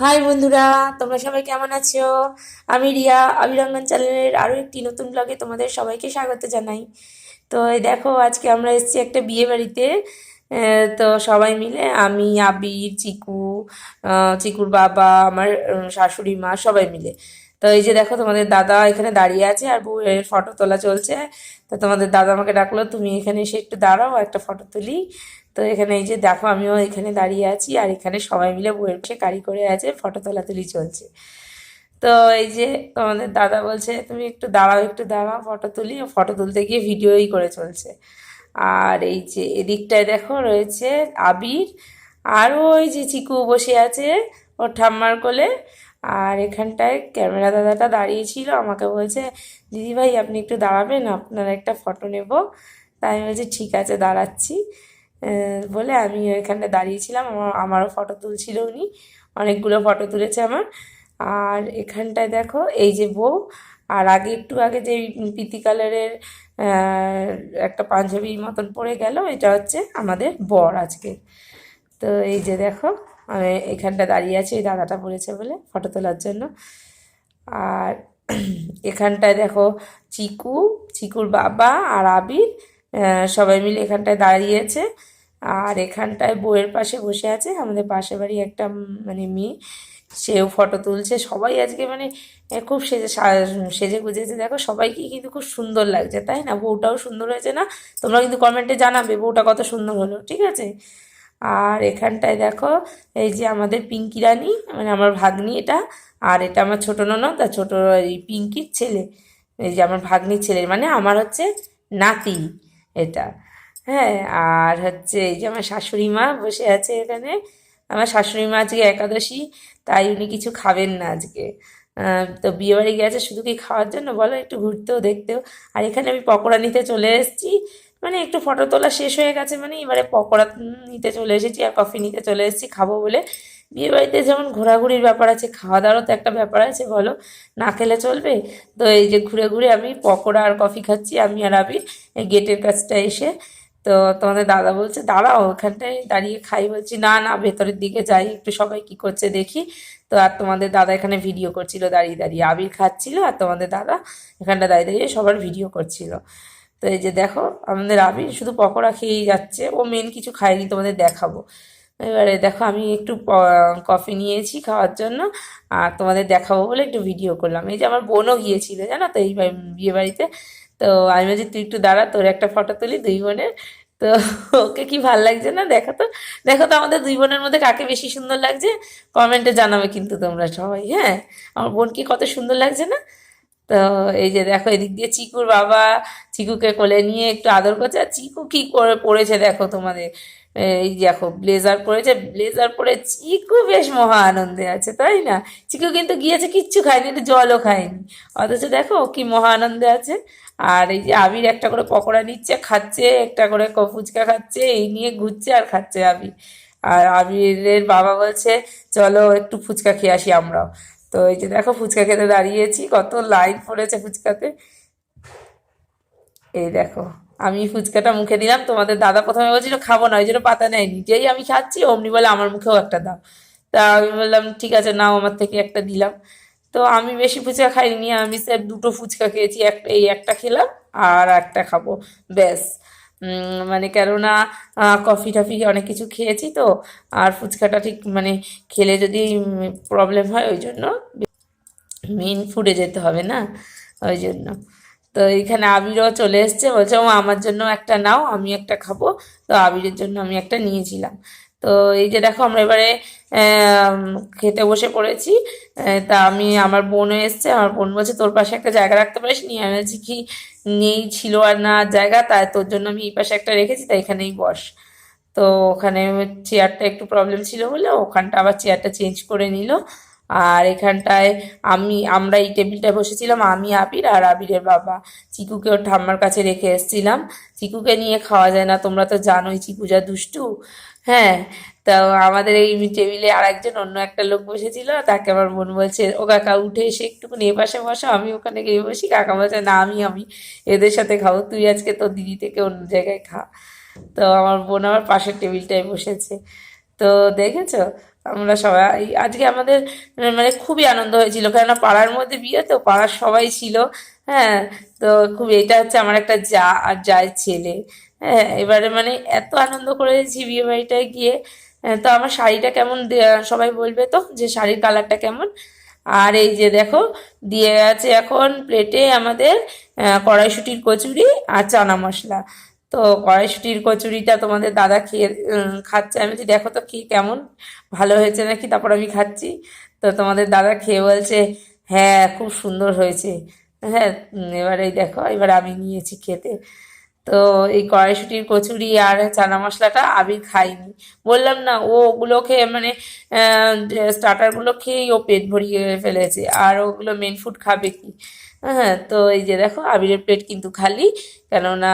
High বন্ধুরা, তোমরা সবাই কেমন আছো? আমি রিয়া, আবিরঙ্গন চ্যানেলের আরও একটি নতুন ব্লগে তোমাদের সবাইকে স্বাগত জানাই। তো দেখো, আজকে আমরা এসেছি একটা বিয়ে বাড়িতে। তো সবাই মিলে আমি, আবির, চিকু চিকুর বাবা, আমার শাশুড়ি মা সবাই মিলে। তো এই যে দেখো তোমাদের দাদা এখানে দাঁড়িয়ে আছে আর বউয়ের ফটো তোলা চলছে। তো তোমাদের দাদা আমাকে ডাকলো, তুমি এখানে এসে একটু দাঁড়াও, একটা ফটো তুলি। তো এখানে এই যে দেখো আমিও এখানে দাঁড়িয়ে আছি আর এখানে সবাই মিলে বইয়ের পাশে গাড়ি করে আছে, ফটো তোলাতুলি চলছে। তো এই যে তোমাদের দাদা বলছে, তুমি একটু দাঁড়াও একটু দাঁড়াও, ফটো তুলি। ফটো তুলতে গিয়ে ভিডিওই করে চলছে। আর এই যে এদিকটায় দেখো রয়েছে আবির, আর ওই যে চিকু বসে আছে ওর ঠাম্মার কোলে। আর এখানটায় ক্যামেরা দাদাটা দাঁড়িয়ে ছিল আমাকে বলছে, দিদি ভাই, আপনি একটু দাঁড়াবেন, আপনার একটা ফটো নেব। তাই আমি বলছি, ঠিক আছে, দাঁড়াচ্ছি। বলে আমি ওইখানটা দাঁড়িয়েছিলাম, আমার, আমারও ফটো তুলছিল উনি, অনেকগুলো ফটো তুলেছে আমার। আর এখানটায় দেখো, এই যে বউ, আর আগে, একটু আগে যে পিতি কালারের একটা পাঞ্জাবির মতন পরে গেল, এটা হচ্ছে আমাদের বর আজকে। তো এই যে দেখো আমি এখানটা দাঁড়িয়ে আছি, এই দাদাটা পড়েছে বলে ফটো তোলার জন্য। আর এখানটায় দেখো চিকু, চিকুর বাবা আর আবির সবাই মিলে এখানটায় দাঁড়িয়েছে। আর এখানটায় বউয়ের পাশে বসে আছে আমাদের পাশের বাড়ি একটা মানে মেয়ে। সেও ফটো তুলছে। সবাই আজকে মানে খুব সেজে সেজে গুজেছে। দেখো সবাইকে কিন্তু খুব সুন্দর লাগছে, তাই না? বউটাও সুন্দর হয়েছে না? তোমরা কিন্তু কমেন্টে জানাবে বউটা কত সুন্দর হলো, ঠিক আছে? আর এখানটায় দেখো, এই যে আমাদের পিঙ্কি রানী মানে আমার ভাগ্নি এটা, আর এটা আমার ছোট ননদ আর ছোটো এই পিঙ্কির ছেলে। এই যে আমার ভাগ্নির ছেলে মানে আমার হচ্ছে নাতি এটা। হ্যাঁ আর হচ্ছে এই যে আমার শাশুড়ি মা বসে আছে এখানে। আমার শাশুড়ি মা আজকে একাদশী, তাই উনি কিছু খাবেন না আজকে। তো বিয়ে বাড়ি গেছে শুধু কি খাওয়ার জন্য? বলো, একটু ঘুরতেও দেখতেও। আর এখানে আমি পকোড়া নিতে চলে এসেছি। মানে একটু ফটো তোলা শেষ হয়ে গেছে মানে এবারে পকোড়া নিতে চলে এসেছি আর কফি নিতে চলে এসেছি, খাব বলে। বিয়ে বাড়িতে যেমন ঘোরাঘুরির ব্যাপার আছে, খাওয়া দাওয়ারও তো একটা ব্যাপার আছে, বলো। না খেলে চলবে? তো এই যে ঘুরে ঘুরে আমি পকোড়া আর কফি খাচ্ছি, আমি আর আবির, এই গেটের কাছটা এসে। তো তোমাদের দাদা বলছে, দাঁড়াও, ওখানটায় দাঁড়িয়ে খাই। বলছি, না না, ভেতরের দিকে যাই, একটু সবাই কি করছে দেখি। তো আর তোমাদের দাদা এখানে ভিডিও করছিল, দাঁড়িয়ে দাঁড়িয়ে। আবির খাচ্ছিল আর তোমাদের দাদা এখানটা দাঁড়িয়ে দাঁড়িয়ে সবার ভিডিও করছিল। এই যে দেখো, আমাদের আবির শুধু পকোড়া খেয়েই যাচ্ছে। ও মেন কিছু খায়নি, তোমাদের দেখাবো। এবারে দেখো, আমি একটু কফি নিয়েছি খাওয়ার জন্য, আর তোমাদের দেখাবো বলে একটু ভিডিও করলাম। এই যে আমার বোনও গিয়েছিল, জানো তো, এই বিয়ে বাড়িতে। তো আমি বলছি, তুই একটু দাঁড়া, তোর একটা ফটো তুলি দুই বোনের। তো ওকে কি ভালো লাগছে না? দেখো তো দেখো তো আমাদের দুই বোনের মধ্যে কাকে বেশি সুন্দর লাগছে? কমেন্টে জানাবে কিন্তু তোমরা সবাই হ্যাঁ? আমার বোন কি কত সুন্দর লাগছে না? তো এই যে দেখো এদিক দিয়ে চিকুর বাবা চিকুকে কোলে নিয়ে একটু আদর করছে। আর চিকু কি করে পড়েছে দেখো তোমাদের? এই দেখো ব্লেজার পরেছে ব্লেজার পরে চিকু বেশ মহা আনন্দে আছে, তাই না? চিকু কিন্তু গিয়েছে, কিচ্ছু খায়নি, একটু জলও খায়নি। অথচ দেখো কি মহা আনন্দে আছে। আর এই যে আবির একটা করে পকোড়া নিচ্ছে, খাচ্ছে, একটা করে ফুচকা খাচ্ছে, এই নিয়ে ঘুরছে আর খাচ্ছে আবির। আর আবিরের বাবা বলছে, চলো একটু ফুচকা খেয়ে আসি আমরাও। তো এই যে দেখো ফুচকা খেতে দাঁড়িয়েছি, কত লাইন পড়েছে ফুচকাতে। এই দেখো, আমি ফুচকাটা মুখে দিলাম, তোমাদের দাদা প্রথমে বলছিল, খাব না ওই জন্য পাতা নেয়নি। যেই আমি খাচ্ছি, অমনি বলে আমার মুখেও একটা দাও। তা আমি বললাম, ঠিক আছে, নাও, আমার থেকে একটা দিলাম। তো আমি বেশি ফুচকা খাইনি, আমি স্যার দুটো ফুচকা খেয়েছি একটা এই একটা খেলাম আর একটা খাব, ব্যাস। মানে কেননা কফি টফি অনেক কিছু খেয়েছি তো, আর ফুচকাটা ঠিক মানে খেলে যদি প্রবলেম হয় ওই জন্য মেন ফুডে যেতে হবে না, ওই জন্য। তো এখানে আবিরও চলে এসছে, বলছে ও আমার জন্য একটা নাও, আমি একটা খাব। তো আবিরের জন্য আমি একটা নিয়েছিলাম। তো এই যে দেখো আমরা এবারে খেতে বসে পড়েছি। তা আমি, আমার বোনও এসছে, আমার বোন বলছে, তোর পাশে একটা জায়গা রাখতে পারিস নি? আমি বলছি, কি নেই, ছিল আর না জায়গা তাই তোর জন্য আমি এই পাশে একটা রেখেছি তাই এখানেই বস। তো ওখানে চেয়ারটা একটু প্রবলেম ছিল বলে ওখানটা আবার চেয়ারটা চেঞ্জ করে নিল। আর এখানটায় আমি, আমরা এই টেবিলটায় বসেছিলাম, আমি, আবির আর আবিরের বাবা। চিকুকে ওর ঠাম্মার কাছে রেখে এসেছিলাম। চিকুকে নিয়ে খাওয়া যায় না, তোমরা তো জানোই চিকু যা দুষ্টু। হ্যাঁ তো আমাদের এই টেবিলে আর একজন অন্য একটা লোক বসেছিল, তাকে আমার বোন বলছে, ও কাকা, উঠে এসে একটুখানি এ পাশে বসো, আমি ওখানে গিয়ে বসি। কাকা বলছে, না, আমি আমি, এদের সাথে খাব, তুই আজকে তোর দিদি থেকে অন্য জায়গায় খা। তো আমার বোন আমার পাশের টেবিলটায় বসেছে। তো দেখেছ? আমরা সবাই, আজকে আমাদের মানে খুবই আনন্দ হয়েছিল, কেননা পাড়ার মধ্যে বিয়ে, তো পাড়ার সবাই ছিল হ্যাঁ? তো খুব এটা হচ্ছে আমার একটা যা আর যায় ছেলে হ্যাঁ? এবারে মানে এত আনন্দ করেছি বিয়ে বাড়িটায় গিয়ে তো আমার শাড়িটা কেমন সবাই বলবে তো, যে শাড়ির কালারটা কেমন? আর এই যে দেখো, দিয়ে আছে এখন প্লেটে আমাদের কড়াইশুঁটির কচুরি আর চানা মশলা। তো কড়াইশুঁটির কচুরিটা তোমাদের দাদা খেয়ে খাচ্ছে। আমি বলছি, দেখো তো কি কেমন? ভালো হয়েছে নাকি? তারপর আমি খাচ্ছি। তো তোমাদের দাদা খেয়ে বলছে হ্যাঁ খুব সুন্দর হয়েছে। হ্যাঁ এবারে দেখো, এবার আমি নিয়েছি খেতে। তো এই কড়াইশুঁটির কচুরি আর চানা মশলাটা আমি খাইনি। বললাম, না, ও ওগুলো খেয়ে মানে স্টার্টারগুলো খেয়েই ও পেট ভরিয়ে ফেলেছে। আর ওগুলো মেন ফুড খাবে কি? হ্যাঁ তো এই যে দেখো আবিরের প্লেট কিন্তু খালি, কেননা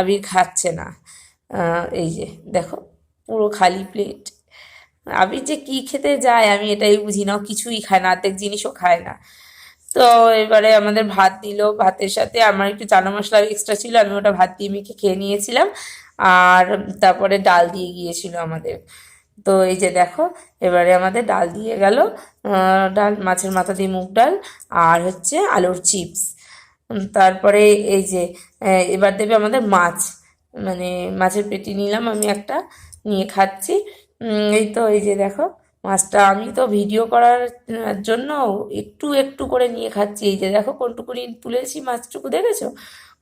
আবির খাচ্ছে না। এই যে দেখো, পুরো খালি প্লেট আবির যে কি খেতে যায় আমি এটাই বুঝি না কিছুই খায় না অর্ধেক জিনিসও খায় না। তো এবারে আমাদের ভাত দিল ভাতের সাথে আমার একটু চানা মশলা এক্সট্রা ছিল, আমি ওটা ভাত দিয়ে মেখে খেয়ে নিয়েছিলাম। আর তারপরে ডাল দিয়ে গিয়েছিল আমাদের। তো এই যে দেখো, এবারে আমাদের ডাল দিয়ে গেল ডাল, মাছের মাথা দিয়ে মুগ ডাল আর হচ্ছে আলুর চিপস। তারপরে এই যে এবার দেবে আমাদের মাছ। মানে মাছের পেটি নিলাম আমি একটা, নিয়ে খাচ্ছি। এই তো, এই যে দেখো, মাছটা আমি তো ভিডিও করার জন্য একটু একটু করে নিয়ে খাচ্ছি। এই যে দেখো, কোনটুকুনি তুলেছি, মাছটুকু দেখেছ?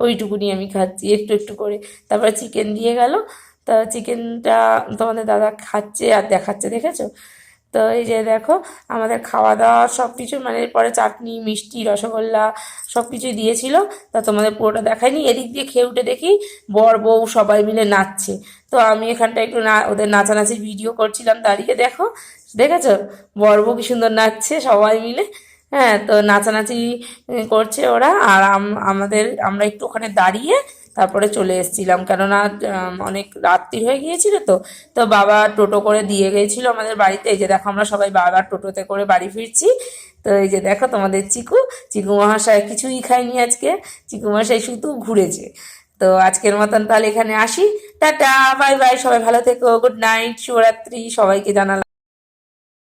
ওইটুকুনি আমি খাচ্ছি, একটু একটু করে। তারপরে চিকেন দিয়ে গেল। তা চিকেনটা তোমাদের দাদা খাচ্ছে আর দেখাচ্ছে, দেখেছ? তো এই যে দেখো, আমাদের খাওয়া দাওয়া সব কিছু মানে পরে চাটনি, মিষ্টি, রসগোল্লা সব কিছুই দিয়েছিল। তা তোমাদের পুরোটা দেখায়নি এদিক দিয়ে খেয়ে উঠে দেখি বর, বউ সবাই মিলে নাচছে। তো আমি এখানটা একটু না, ওদের নাচানাচির ভিডিও করছিলাম, দাঁড়িয়ে দেখো, দেখেছ? বর, বউ কি সুন্দর নাচছে সবাই মিলে। হ্যাঁ তো নাচানাচি করছে ওরা। আর আম- আমাদের, আমরা একটু ওখানে দাঁড়িয়ে তারপরে চলে এসেছিলাম। কেননা অনেক রাত্রি হয়ে গিয়েছিল তো তো বাবা টোটো করে দিয়ে গিয়েছিল আমাদের বাড়িতে। এই যে দেখো, আমরা সবাই বাবার টোটোতে করে বাড়ি ফিরছি। তো এই যে দেখো তোমাদের চিকু। চিকু মহাশয় কিছুই খায়নি আজকে। চিকু মহাশয় শুধু ঘুরেছে। তো আজকের মতন তাহলে এখানে আসি। টাটা, বাই বাই, সবাই ভালো থেকো, গুড নাইট, শুভরাত্রি, সবাইকে জানালাম।